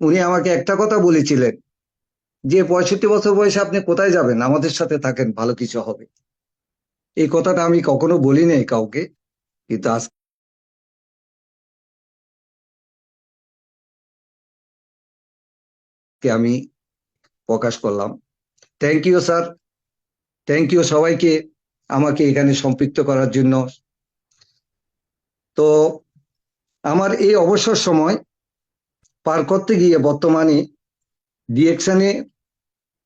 উনি আমাকে একটা কথা বলেছিলেন যে পঁয়ষট্টি বছর বয়সে আপনি কোথায় যাবেন? আমাদের সাথে থাকেন, ভালো কিছু হবে। এই কথাটা আমি কখনো বলি নাই কাউকে, কিন্তু আজকে আমি প্রকাশ করলাম। Thank you sir thank you সবাইকে আমাকে এখানে সম্পৃক্ত করার জন্য। তো আমার এই অবসর সময় পার করতে গিয়ে বর্তমানে ডিএকশনে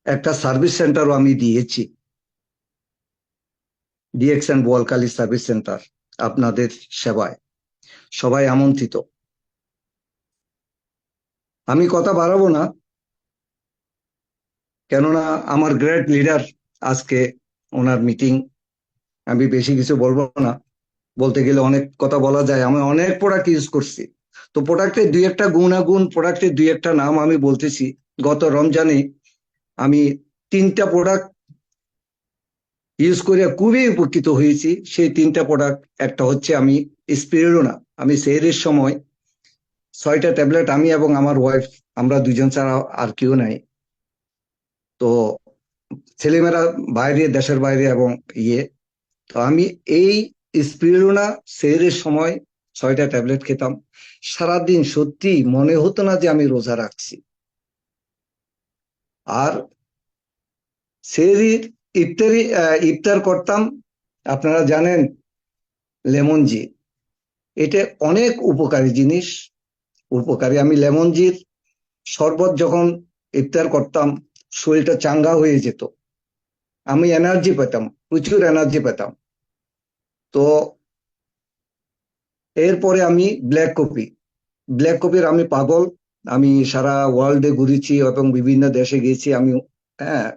একটা সার্ভিস সেন্টারও আমি দিয়েছি। ডিএকশন বোয়ালকালী সার্ভিস সেন্টার আপনাদের সেবায়। সবাই আমন্ত্রিত। আমি কথা বাড়াবো না, কেননা আমার গ্রেট লিডার আজকে ওনার মিটিং, আমি বেশি কিছু বলব না। বলতে গেলে অনেক কথা বলা যায়, আমি অনেক প্রোডাক্ট ইউজ করছি। তো প্রোডাক্টের দুই একটা গুণাগুণ প্রোডাক্টের দুই একটা নাম আমি বলতেছি। গত রমজানে আমি তিনটা প্রোডাক্ট ইউজ করে খুবই উপকৃত হয়েছি। সেই তিনটা প্রোডাক্ট একটা হচ্ছে আমি স্পিরিডোনা আমি সেহরের সময় ছয়টা ট্যাবলেট আমি এবং আমার ওয়াইফ আমরা দুজন ছাড়া আর কেউ নাই। তো ছেলেমেয়েরা বাইরে, দেশের বাইরে এবং ইয়ে। তো আমি এই স্পিরুনা সেরের সময় ছয়টা ট্যাবলেট খেতাম। সারাদিন সত্যি মনে হতো না যে আমি রোজা রাখছি। আর সেরির ইফতারি ইফতার করতাম, আপনারা জানেন, লেমন জি এটা অনেক উপকারী জিনিস। উপকারী আমি লেমন জির, শরবত যখন ইফতার করতাম, শরীরটা চাঙ্গা হয়ে যেত। আমি এনার্জি পেতাম, প্রচুর এনার্জি পেতাম। তো এরপরে আমি ব্ল্যাক কপি ব্ল্যাক কপির আমি পাগল। আমি সারা ওয়ার্ল্ডে ঘুরেছি এবং বিভিন্ন দেশে গেছি আমি হ্যাঁ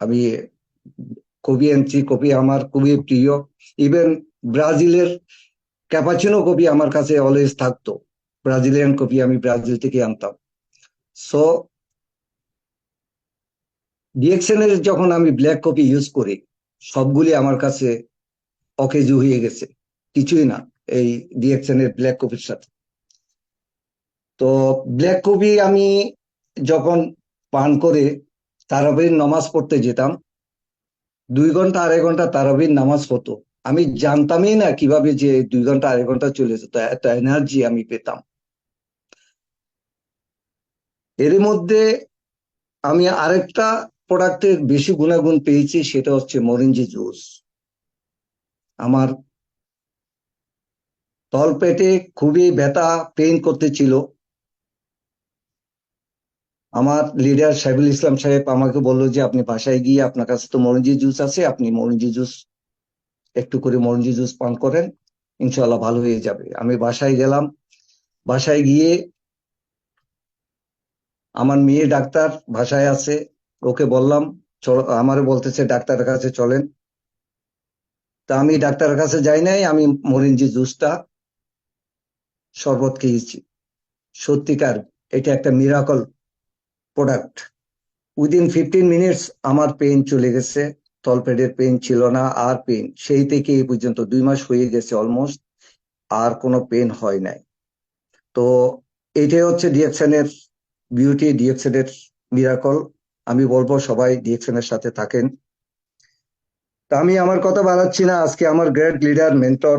আমি কপি আনছি কপি আমার খুবই প্রিয়। ইভেন ব্রাজিলের ক্যাপাচিনো কপি আমার কাছে অলওয়েজ থাকতো। ব্রাজিলিয়ান কপি আমি ব্রাজিল থেকে আনতাম। সো ডিএক্সএনের যখন আমি ব্ল্যাক কপি ইউজ করি, সবগুলি আমার কাছে অকেজু হয়ে গেছে। কিছুই না। এই ডিএক্সএনের ব্ল্যাক কপির সাথে। তো ব্ল্যাক কপি আমি যখন পান করে তারাবির নামাজ পড়তে যেতাম, দুই ঘণ্টা আড়াই ঘণ্টা তারাবির নামাজ হতো। আমি জানতামই না কীভাবে যে দুই ঘণ্টা আড়াই ঘণ্টা চলে যেত এত এনার্জি আমি পেতাম। এর মধ্যে আমি আরেকটা প্রোডাক্টের বেশি গুণাগুণ পেয়েছি, সেটা হচ্ছে মরিঞ্জি জুস আমার তলপেটে খুবই ব্যথা পেইন করতেছিল। আমার লিডার সাইবুল ইসলাম সাহেব আমাকে বলল যে, আপনি বাসায় গিয়ে আপনার কাছে তো মরঞ্জি জুস আছে, আপনি মরঞ্জি জুস একটু করে মরঞ্জি জুস পান করেন ইনশাল্লাহ ভালো হয়ে যাবে। আমি বাসায় গেলাম। বাসায় গিয়ে আমার মেয়ে ডাক্তার বাসায় আছে, ওকে বললাম আমারে বলতেছে ডাক্তারের কাছে চলেন। তা আমি ডাক্তারের কাছে যাই নাই, আমি মরিঞ্জি জুসটা শরবত খেয়েছি সত্যিকার, এটা একটা miracle product within fifteen minutes আমার পেন চলে গেছে, তলপেটের পেন ছিল না, আর পেন সেই থেকে এই পর্যন্ত দুই মাস হয়ে গেছে অলমোস্ট আর কোনো পেন হয় নাই। তো এটাই হচ্ছে ডিএকশনের বিউটি ডিএকশনের মিরাকল আমি বলব সবাই ডিএকশনের সাথে থাকেন। তা আমি আমার কথা বাড়াচ্ছি না, আজকে আমার গ্রেট লিডার মেন্টর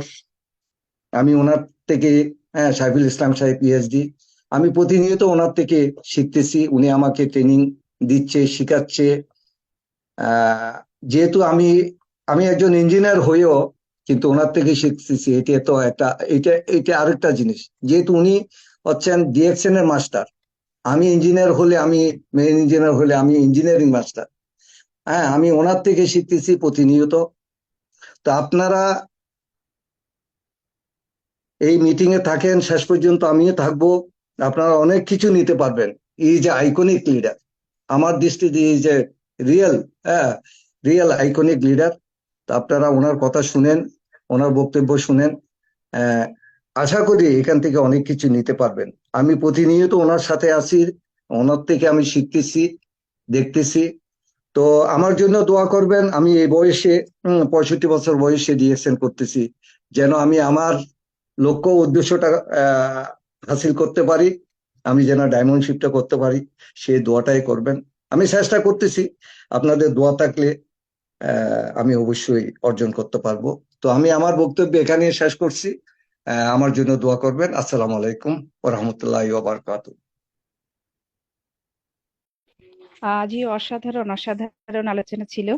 আমি ওনার থেকে হ্যাঁ সাইফুল ইসলাম সাহেব পিএইচডি আমি প্রতিনিয়ত ওনার থেকে শিখতেছি, উনি আমাকে ট্রেনিং দিচ্ছে, শিখাচ্ছে। যেহেতু আমি আমি একজন ইঞ্জিনিয়ার হয়েও কিন্তু ওনার থেকে শিখতেছি, এটা তো একটা, এটা এটা আরেকটা জিনিস। যেহেতু উনি হচ্ছেন ডিএকশন এর মাস্টার আমি ইঞ্জিনিয়ার হলে আমি মেন ইঞ্জিনিয়ার হলে আমি ইঞ্জিনিয়ারিং মাস্টার হ্যাঁ আমি ওনার থেকে শিখতেছি প্রতিনিয়ত। তো আপনারা এই মিটিং এ থাকেন, শেষ পর্যন্ত আমিও থাকব। আপনারা অনেক কিছু নিতে পারবেন। এই যে আইকনিক লিডার আমার দৃষ্টিতে এই যে রিয়েল হ্যাঁ রিয়েল আইকনিক লিডার আপনারা ওনার কথা শুনেন, ওনার বক্তব্য শুনেন। আশা করি এখান থেকে অনেক কিছু নিতে পারবেন। আমি প্রতিনিয়ত ওনার সাথে আছি, ওনার থেকে আমি শিখতেছি, দেখতেছি। তো আমার জন্য দোয়া করবেন, আমি এই বয়সে পঁয়ষট্টি বছর বয়সে ডিএসএন করতেছি। যেন আমি আমার লক্ষ্য উদ্দেশ্যটা হাসিল করতে পারি, আমি যেন ডায়মন্ড শিপটা করতে পারি সেই দোয়াটাই করবেন। আমি চেষ্টা করতেছি, আপনাদের দোয়া থাকলে আমি অবশ্যই অর্জন করতে পারব। তো আমি আমার বক্তব্য এখানে শেষ করছি আমার জন্য দোয়া করবেন। আসসালামু আলাইকুম ওয়া রাহমাতুল্লাহি আহ জি অসাধারণ অসাধারণ আলোচনা ছিল।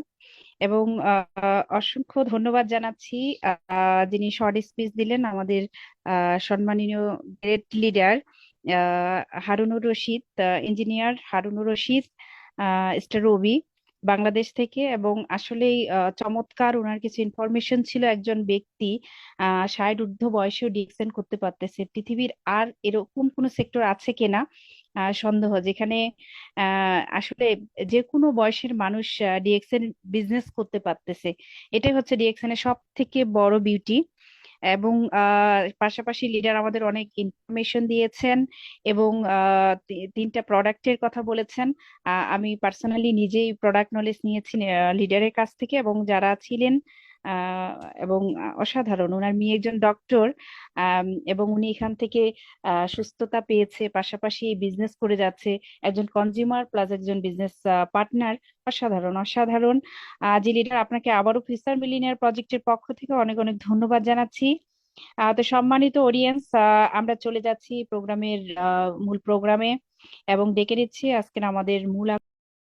এবং অসংখ্য ধন্যবাদ জানাচ্ছি। যিনি শর্ট স্পিচ দিলেন, আমাদের সম্মানীয় great leader Harunur Rashid engineer Harunur Rashid star Robi, Bangladesh থেকে। এবং আসলেই চমৎকার ওনার কিছু ইনফরমেশন ছিল একজন ব্যক্তি আহ ষাট ঊর্ধ্ব বয়সেও ডিএক্সএন করতে পারতেছে। পৃথিবীর আর এরকম কোনো সেক্টর আছে কিনা? সন্দেহ যেখানে আসলে যে কোনো বয়সের মানুষ ডিএক্সএন বিজনেস করতে পারতেছে। এটাই হচ্ছে ডিএক্সএন এর সব থেকে বড় বিউটি এবং পাশাপাশি লিডার আমাদের অনেক ইনফরমেশন দিয়েছেন এবং তিনটা প্রোডাক্টের কথা বলেছেন। আমি পার্সোনালি নিজেই প্রোডাক্ট নলেজ নিয়েছি লিডারের কাছ থেকে এবং যারা ছিলেন এবং অসাধারণ। ওনার মেয়ে একজন ডক্টর এবং উনি এখান থেকে সুস্থতা পেয়েছে, পাশাপাশি বিজনেস করে যাচ্ছে। একজন কনজিউমার প্লাস একজন বিজনেস পার্টনার অসাধারণ অসাধারণ। যে লিডার আপনাকে আবারও ফিউচার মিলিনিয়ার প্রজেক্টের পক্ষ থেকে অনেক অনেক ধন্যবাদ জানাচ্ছি। তো সম্মানিত অডিয়েন্স আমরা চলে যাচ্ছি প্রোগ্রামের মূল প্রোগ্রামে। এবং ডেকে নিচ্ছি আজকের আমাদের মূল